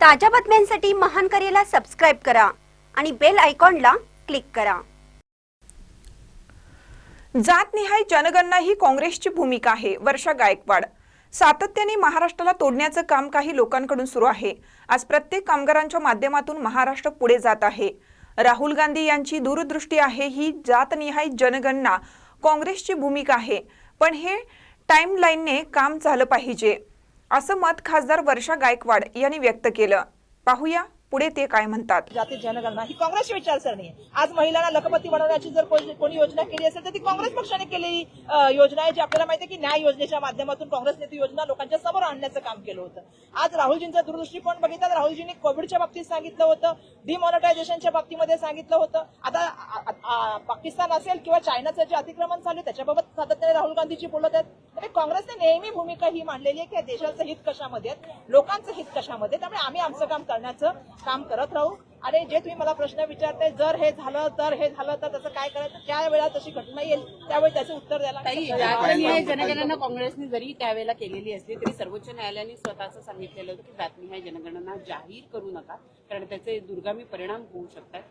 ताज्या बातम्यांसाठी महान करेला सबस्क्राईब करा आणि बेल आयकॉनला क्लिक करा. जातनिहाय जनगणना ही काँग्रेसची भूमिका आहे वर्षा गायकवाड. सातत्याने महाराष्ट्राला तोडण्याचं काम काही लोकांकडून सुरू आहे. आज प्रत्येक कामगारांच्या माध्यमातून महाराष्ट्र पुढे जात आहे. राहुल गांधी यांची दूरदृष्टी आहे ही जातनिहाय जनगणना काँग्रेसची भूमिका आहे. पण हे टाईमलाईनने काम झालं पाहिजे. असं मत खासदार वर्षा गायकवाड यांनी व्यक्त केलं. पाहूया पुढे ते काय म्हणतात. जाती जनगणना ही काँग्रेसची विचारसरणी आहे. आज महिलांना लखपती बनवण्याची जर कोणी योजना केली असेल तर ती काँग्रेस पक्षाने केलेली योजना आहे जी आपल्याला माहिती आहे की न्याय योजनेच्या माध्यमातून काँग्रेसने ती योजना लोकांच्या समोर आणण्याचं काम केलं होतं. आज राहुलजींचा दूरदृष्टीकोन बघितला तर राहुलजींनी कोविडच्या बाबतीत सांगितलं होतं डिमॉनिटायझेशनच्या बाबतीमध्ये सांगितलं होतं. आता पाकिस्तान असेल किंवा चायनाचं जे अतिक्रमण चालू आहे त्याच्याबाबत सातत्याने राहुल गांधीजी बोलत आहेत. म्हणजे काँग्रेसने नेहमी भूमिका ही मांडलेली आहे की या देशाचं हित कशामध्ये लोकांचं हित कशामध्ये. त्यामुळे आम्ही आमचं काम करण्याचं काम करत राहू. आणि जे तुम्ही मला प्रश्न विचारताय जर हे झालं तर हे झालं तर त्याचं काय करायचं? ज्या वेळा तशी घटना येईल त्यावेळी त्याचं उत्तर द्यायला जनगणना काँग्रेसने जरी त्यावेळेला केलेली असली तरी सर्वोच्च न्यायालयाने स्वतःच सांगितलेलं होतं की जातनिहाय जनगणना जाहीर करू नका कारण त्याचे दुर्गामी परिणाम होऊ शकतात.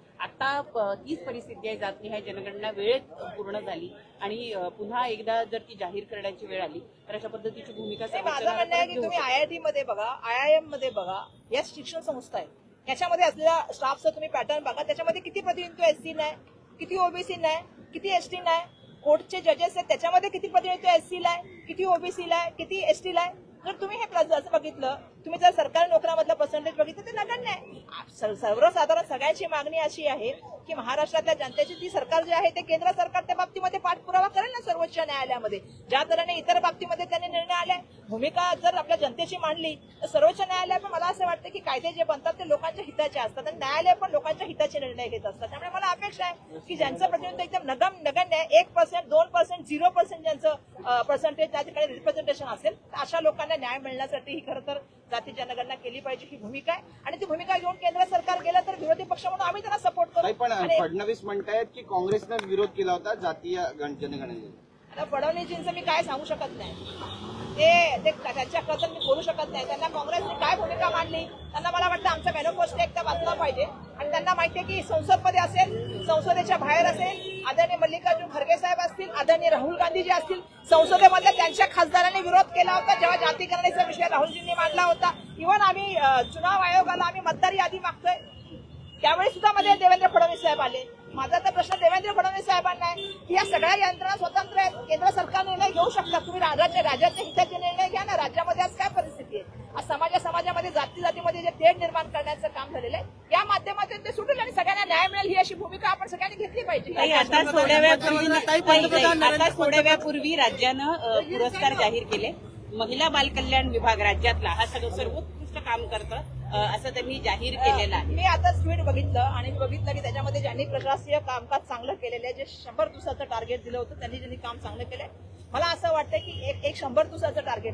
आता तीच परिस्थिती आहे जातनिहाय जनगणना वेळेत पूर्ण झाली. आणि पुन्हा एकदा जर ती जाहीर करण्याची वेळ आली तर अशा पद्धतीची भूमिका माझं म्हणणं आहे की तुम्ही शकतात. आय आय टी मध्ये बघा आय आय एममध्ये बघा या शिक्षण संस्था आहेत. याच्यामध्ये असलेल्या स्टाफचं तुम्ही पॅटर्न बघा त्याच्यामध्ये किती प्रतिनिधित्व एस सी नाही किती ओबीसी नाही किती एस टी नाही कोर्टचे जजेस आहेत त्याच्यामध्ये किती प्रतिनिधित्व एस सी ला आहे? किती ओबीसी ला आहे? किती एस टी ला आहे? जर तुम्ही हे प्लस असं बघितलं तुम्ही जर सरकारी नोकऱ्यामधलं पर्सेंटेज बघितलं तर नगण्य आहे. सर्वसाधारण सगळ्यांची मागणी अशी आहे की महाराष्ट्रातल्या जनतेची ती सरकार जे आहे ते केंद्र सरकार त्या बाबतीमध्ये पाठपुरावा करेल ना सर्वोच्च न्यायालयामध्ये? ज्या तऱ्हेने इतर बाबतीमध्ये त्यांनी निर्णय आलाय भूमिका जर आपल्या जनतेची मांडली तर सर्वोच्च न्यायालय पण मला असं वाटतं की कायदे जे बनतात ते लोकांच्या हिताचे असतात आणि न्यायालय पण लोकांच्या हिताचे निर्णय घेत असतात. त्यामुळे मला अपेक्षा आहे की ज्यांचं प्रतिनिधित्व एकदम नगम नगण्य आहे एक पर्सेंट दोन पर्सेंट झिरो पर्सेंट ज्यांचं पर्सेंटेज त्या ठिकाणी रिप्रेझेंटेशन असेल तर अशा लोकांना न्याय मिळण्यासाठी ही खरं तर जाती जनगणना केली पाहिजे ही भूमिका आहे. आणि ती भूमिका घेऊन केंद्र सरकार गेलं तर विरोधी पक्ष म्हणून आम्ही त्यांना सपोर्ट नाही करू पण फडणवीस म्हणतायत की काँग्रेसनं विरोध केला होता जातीय गण- जनगणनेला आता फडणवीसजींचं मी काय सांगू शकत नाही. ते ते त्यांच्याबद्दल मी बोलू शकत नाही. त्यांना काँग्रेसने काय भूमिका मांडली? त्यांना मला वाटतं आमचं मॅनिफेस्टो एकदा वाचला पाहिजे. सगळ्यांना माहिती माहितीये की संसदमध्ये असेल संसदेच्या बाहेर असेल आदरणीय मल्लिकार्जुन खरगे साहेब असतील आदरणीय राहुल गांधी जे असतील संसदेमधल्या त्यांच्या खासदारांनी विरोध केला होता जेव्हा जातीकरणाचा विषय राहुलजींनी मांडला होता. इव्हन आम्ही चुनाव आयोगाला आम्ही मतदार यादी मागतोय. त्यावेळी सुद्धा मध्ये देवेंद्र फडणवीस साहेब आले. माझा तर प्रश्न देवेंद्र फडणवीस साहेबांना आहे की या सगळ्या यंत्रणा स्वतंत्र आहेत? केंद्र सरकार निर्णय घेऊ शकतात तुम्ही? राज्याच्या राज्याच्या हिताचे निर्णय घ्या ना. राज्यामध्ये आज काय समाजा समाजामध्ये जाती जातीमध्ये जे तेढ निर्माण करण्याचं काम झालेलं आहे या माध्यमातून ते सुटेल आणि सगळ्यांना न्याय मिळेल ही अशी भूमिका आपण सगळ्यांनी घेतली पाहिजे. आता थोड्या वेळापूर्वी थोड्या राज्यानं पुरस्कार जाहीर केले. महिला बालकल्याण विभाग राज्यातला हा सगळं सर्वोत्कृष्ट काम करतं असं त्यांनी जाहीर केलेलं आहे. मी आता ट्विट बघितलं आणि मी बघितलं की त्याच्यामध्ये ज्यांनी प्रशासकीय कामकाज चांगलं केलेलं आहे जे शंभर दिवसाचं टार्गेट दिलं होतं त्यांनी ज्यांनी काम चांगलं केलंय. मला असं वाटतं की एक एक शंभर दिवसाचं टार्गेट